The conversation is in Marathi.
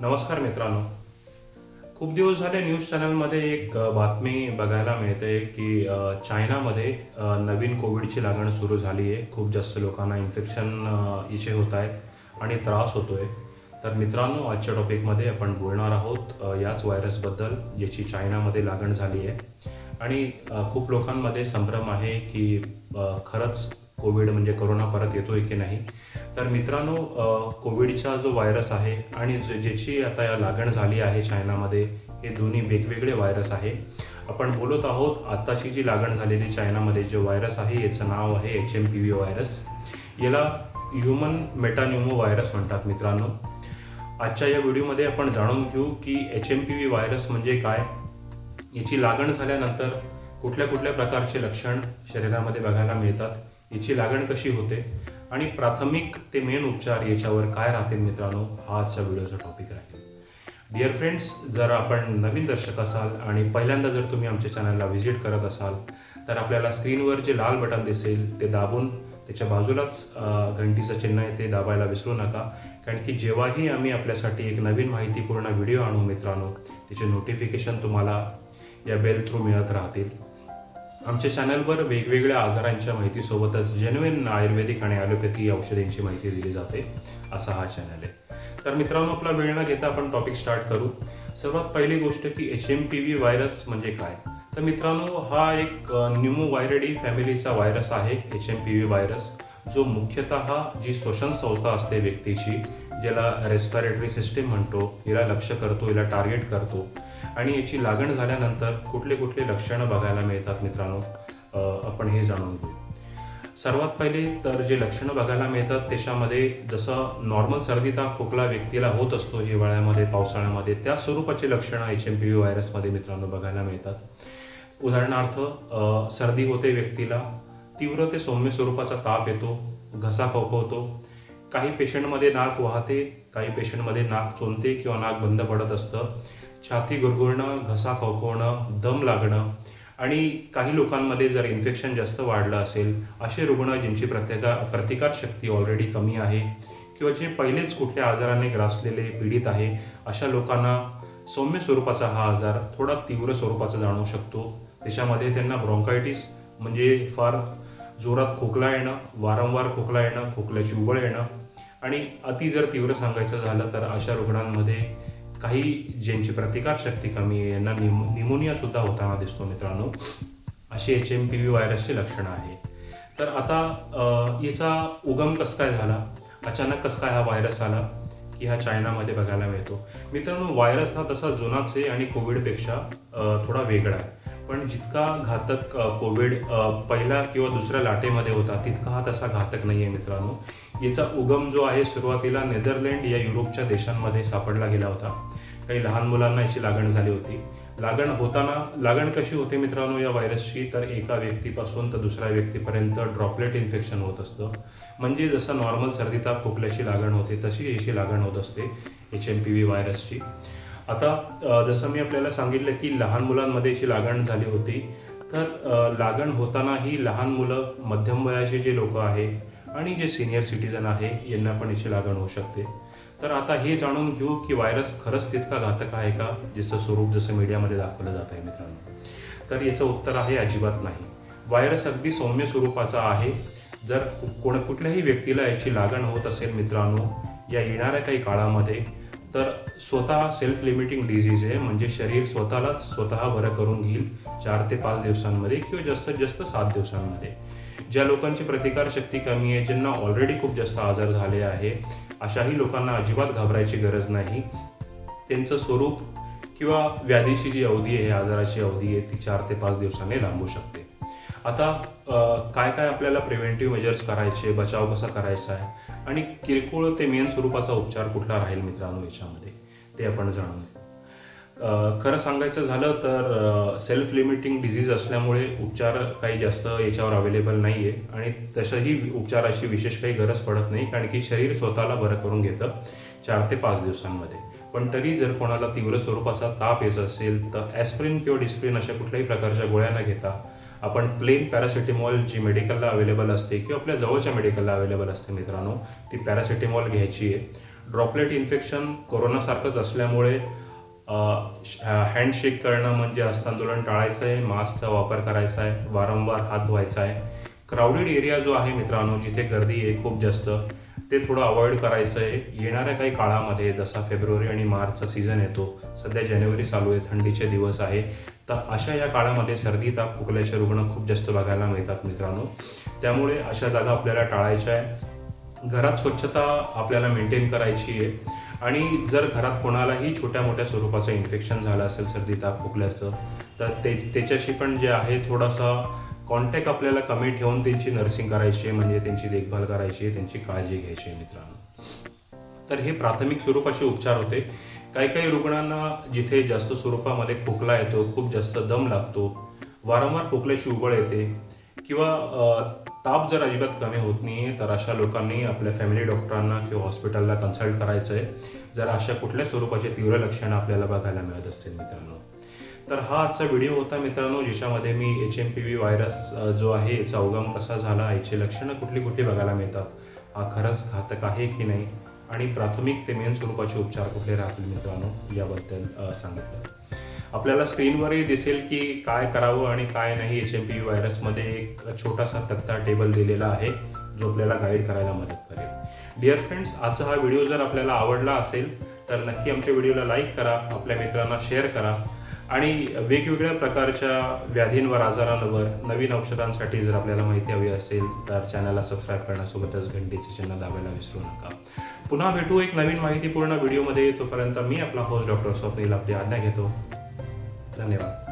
नमस्कार मित्रांनो. खूप दिवस झाले न्यूज चॅनलमध्ये एक बातमी बघायला मिळते की चायनामध्ये नवीन कोविडची लागण सुरू झाली आहे खूप जास्त लोकांना इन्फेक्शन इचे होत आहेत आणि त्रास होतोय. तर मित्रांनो आजच्या टॉपिकमध्ये आपण बोलणार आहोत याच व्हायरसबद्दल ज्याची चायनामध्ये लागण झाली आहे आणि खूप लोकांमध्ये संभ्रम आहे की खरंच कोविड म्हणजे कोरोना परत येतोय की नाही? तर मित्रांनो कोविडचा जो व्हायरस आहे आणि ज्याची आता या लागण झाली आहे चायनामध्ये हे दोन्ही वेगवेगळे व्हायरस आहे. आपण बोलत आहोत आताची जी लागण झालेली चायनामध्ये जे व्हायरस आहे याचं नाव आहे H M P V virus याला ह्युमन मेटान्युमो व्हायरस म्हणतात मित्रांनो. आजच्या या व्हिडिओमध्ये आपण जाणून घेऊ की H M P V virus म्हणजे काय? याची लागण झाल्यानंतर कुठल्या कुठल्या प्रकारचे लक्षण शरीरामध्ये बघायला मिळतात? याची लागण कशी होते? आणि प्राथमिक ते मेन उपचार याच्यावर काय राहतील मित्रांनो? हा आजच्या व्हिडिओचा टॉपिक राहील. डिअर फ्रेंड्स जर आपण नवीन दर्शक असाल आणि पहिल्यांदा जर तुम्ही आमच्या चॅनलला व्हिजिट करत असाल तर आपल्याला स्क्रीनवर जे लाल बटन दिसेल ते दाबून त्याच्या बाजूलाच घंटीचं चिन्ह आहे ते दाबायला विसरू नका. कारण की जेव्हाही आम्ही आपल्यासाठी एक नवीन माहितीपूर्ण व्हिडिओ आणू मित्रांनो त्याचे नोटिफिकेशन तुम्हाला या बेल थ्रू मिळत राहतील. आमच्या चॅनलवर वेगवेगळ्या आजारांच्या माहितीसोबतच जेन्युइन आयुर्वेदिक आणि ॲलोपॅथी औषधींची माहिती दिली जाते असा हा चॅनल आहे. तर मित्रांनो आपला वेळ न घेता आपण टॉपिक स्टार्ट करू. सर्वात पहिली गोष्ट की H M P V virus म्हणजे काय? तर मित्रांनो हा एक न्यूमो व्हायरडी फॅमिलीचा व्हायरस आहे H M P V virus जो मुख्यतः जी श्वसन संस्था असते व्यक्तीची ज्याला रेस्पिरेटरी सिस्टीम म्हणतो हिला लक्ष करतो हिला टार्गेट करतो आणि याची लागण झाल्यानंतर कुठले कुठले लक्षणं बघायला मिळतात मित्रांनो आपण हे जाणून घेऊ. सर्वात पहिले तर जे लक्षणं बघायला मिळतात त्याच्यामध्ये जसं नॉर्मल सर्दी ताप खोकला व्यक्तीला होत असतो हिवाळ्यामध्ये पावसाळ्यामध्ये त्या स्वरूपाचे लक्षणं एच एम पी व्ही व्हायरसमध्ये मित्रांनो बघायला मिळतात. उदाहरणार्थ सर्दी होते व्यक्तीला तीव्र ते सौम्य स्वरूपाचा ताप येतो घसा खोकवतो काही पेशंटमध्ये नाक वाहते काही पेशंटमध्ये नाक चोंदते किंवा नाक बंद पडत असतं. छाती गुरगुरणं घसा खवखवणं दम लागणं आणि काही लोकांमध्ये जर इन्फेक्शन जास्त वाढलं असेल असे रुग्ण ज्यांची प्रतिका प्रतिकार शक्ती ऑलरेडी कमी आहे किंवा जे पहिलेच कुठल्या आजाराने ग्रासलेले पीडित आहे अशा लोकांना सौम्य स्वरूपाचा हा आजार थोडा तीव्र स्वरूपाचा जाणवू शकतो. त्याच्यामध्ये त्यांना ब्रॉन्कायटिस म्हणजे फार जोरात खोकला येणं वारंवार खोकला येणं खोकल्याची उबळ येणं. आणि अति जर तीव्र सांगायचं झालं तर अशा रुग्णांमध्ये काही ज्यांची प्रतिकारशक्ती कमी आहे यांना निमो निमोनियासुद्धा होताना दिसतो मित्रांनो. अशी एच एम पी व्ही व्हायरसचे लक्षणं आहे. तर आता याचा उगम कसं काय झाला? अचानक कसं काय हा व्हायरस आला? की हा चायनामध्ये बघायला मिळतो. मित्रांनो व्हायरस हा तसा जुनाच आहे आणि कोविडपेक्षा थोडा वेगळा आहे. पण जितका घातक कोविड पहिला किंवा दुसऱ्या लाटेमध्ये होता तितका हा तसा घातक नाही आहे मित्रांनो. याचा उगम जो आहे सुरुवातीला नेदरलँड या युरोपच्या देशांमध्ये सापडला गेला होता. काही लहान मुलांना याची लागण झाली होती. लागण होताना लागण कशी होते मित्रांनो या व्हायरसची? तर एका व्यक्तीपासून तर दुसऱ्या व्यक्तीपर्यंत ड्रॉपलेट इन्फेक्शन होत असतं. म्हणजे जसं नॉर्मल सर्दी ताप खोकल्याची लागण होते तशी याची लागण होत असते एच एम पी व्ही व्हायरसची. आता जसं मी आपल्याला सांगितलं की लहान मुलांमध्ये याची लागण झाली होती तर लागण होताना ही लहान मुलं मध्यम वयाचे जे लोक आहे आणि जे सिनियर सिटीजन आहे यांना पण याची लागण होऊ शकते. तर आता हे जाणून घेऊ की व्हायरस खरंच तितका घातक आहे का जसं स्वरूप जसं मीडियामध्ये दाखवलं जात आहे मित्रांनो. तर याचं उत्तर आहे अजिबात नाही. व्हायरस अगदी सौम्य स्वरूपाचा आहे. जर कोण कुठल्याही व्यक्तीला याची लागण होत असेल मित्रांनो या येणाऱ्या काही काळामध्ये तर स्वतः सेल्फ लिमिटिंग डिझीज आहे म्हणजे शरीर स्वतःलाच स्वतः बरं करून घेईल चार ते पाच दिवसांमध्ये किंवा जास्तीत जास्त सात दिवसांमध्ये. ज्या लोकांची प्रतिकारशक्ती कमी आहे ज्यांना ऑलरेडी खूप जास्त आजार झाले आहे अशाही लोकांना अजिबात घाबरायची गरज नाही. त्यांचं स्वरूप किंवा व्याधीची जी अवधी आहे आजाराची अवधी आहे ती चार ते पाच दिवसांनी लांबू शकते. आता काय काय आपल्याला प्रिव्हेंटिव्ह मेजर्स करायचे बचाव कसा करायचा आहे आणि किरकोळ ते मेन स्वरूपाचा उपचार कुठला राहील मित्रांनो याच्यामध्ये ते आपण जाणून खरं सांगायचं झालं तर सेल्फ लिमिटिंग डिझीज असल्यामुळे उपचार काही जास्त याच्यावर अवेलेबल नाही आहे आणि तसंही उपचाराची विशेष काही गरज पडत नाही कारण की शरीर स्वतःला बरं करून घेतं चार ते पाच दिवसांमध्ये. पण तरी जर कोणाला तीव्र स्वरूपाचा ताप येत असेल तर ॲस्प्रिन किंवा डिस्प्रिन अशा कुठल्याही प्रकारच्या गोळ्या न घेता आपण प्लेन पॅरासिटेमॉल जी मेडिकलला अवेलेबल असते किंवा आपल्या जवळच्या मेडिकलला अवेलेबल असते मित्रांनो ती पॅरासिटेमॉल घ्यायची आहे. ड्रॉपलेट इन्फेक्शन कोरोनासारखंच असल्यामुळे हँडशेक करणं म्हणजे हस्तांदोलन टाळायचं आहे मास्कचा वापर करायचा आहे वारंवार हात धुवायचा आहे. क्राऊडेड एरिया जो आहे मित्रांनो जिथे गर्दी आहे खूप जास्त ते थोडं अवॉइड करायचं आहे येणाऱ्या काही काळामध्ये जसा फेब्रुवारी आणि मार्चचा सीझन येतो सध्या जानेवारी चालू आहे थंडीचे दिवस आहे तर अशा या काळामध्ये सर्दी ताप खोकल्याचे रुग्ण खूप जास्त बघायला मिळतात मित्रांनो. त्यामुळे अशा जागा आपल्याला टाळायच्या आहे घरात स्वच्छता आपल्याला मेंटेन करायची आहे. आणि जर घरात कोणालाही छोट्या मोठ्या स्वरूपाचं इन्फेक्शन झालं असेल सर्दी ताप खोकल्याचं तर ते त्याच्याशी पण जे आहे थोडासा कॉन्टॅक्ट आपल्याला कमी ठेवून त्यांची नर्सिंग करायची आहे म्हणजे त्यांची देखभाल करायची आहे त्यांची काळजी घ्यायची आहे मित्रांनो. तर हे प्राथमिक स्वरूपाचे उपचार होते. काही काही रुग्णांना जिथे जास्त स्वरूपामध्ये खोकला येतो खूप जास्त दम लागतो वारंवार खोकल्याची उबळ येते किंवा ताप जर अजिबात कमी होत नाही आहे तर अशा लोकांनी आपल्या फॅमिली डॉक्टरांना किंवा हॉस्पिटलला कन्सल्ट करायचं आहे जर अशा कुठल्या स्वरूपाचे तीव्र लक्षणं आपल्याला बघायला मिळत असतील मित्रांनो. तर हा आजचा व्हिडिओ होता मित्रांनो ज्याच्यामध्ये मी H M P V virus जो आहे याचा उगम कसा झाला याची लक्षणं कुठली कुठली बघायला मिळतात. हा खरंच घातक आहे की नाही? आणि प्राथमिक ते मेन स्वरूपाचे उपचार कुठले राहतील मित्रांनो याबद्दल सांगितलं. आपल्याला स्क्रीनवरही दिसेल की काय करावं आणि काय नाही एच एम पी व्ही व्हायरसमध्ये एक छोटासा तक्ता टेबल दिलेला आहे जो आपल्याला गाईड करायला मदत करेल. डिअर फ्रेंड्स आजचा हा व्हिडिओ जर आपल्याला आवडला असेल तर नक्की आमच्या व्हिडिओला लाईक करा आपल्या मित्रांना शेअर करा. आणि वेगवेगळ्या प्रकारच्या व्याधींवर आजारांवर नवीन औषधांसाठी जर आपल्याला माहिती हवी असेल तर चॅनलला सबस्क्राईब करण्यासोबतच घंटीचे चिन्ह दाबायला विसरू नका. पुन्हा भेटू एक नवीन माहितीपूर्ण व्हिडिओमध्ये. तोपर्यंत मी आपला होस्ट डॉक्टर स्वप्नील आपली आज्ञा घेतो. धन्यवाद.